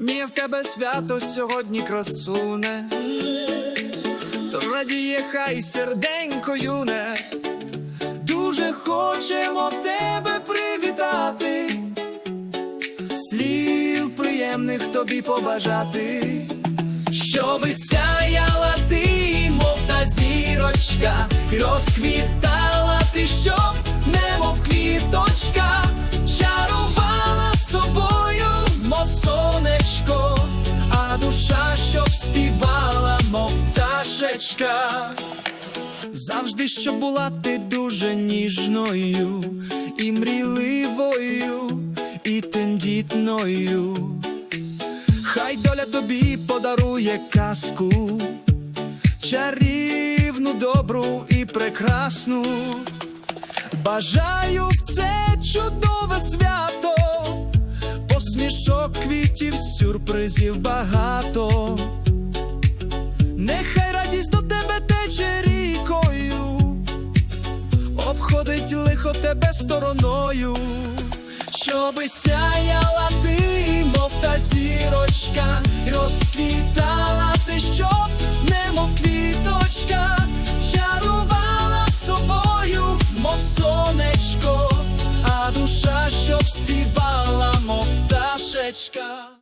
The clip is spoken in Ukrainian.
Міє в тебе свято сьогодні красуне, тож радіє хай серденько юне, дуже хочемо тебе привітати, слів приємних тобі побажати, щоби сяяла ти, мов та зірочка, розквітала ти, щоб пташечка. Завжди, щоб була ти дуже ніжною, і мрійливою, і тендітною. Хай доля тобі подарує казку, чарівну, добру і прекрасну. Бажаю в це чудове свято, посмішок квітів, сюрпризів багато. тебе стороною, щоби сяяла ти, мов та зірочка, І розквітала ти, щоб немов квіточка, чарувала собою, мов сонечко, а душа, щоб співала, мов пташечка.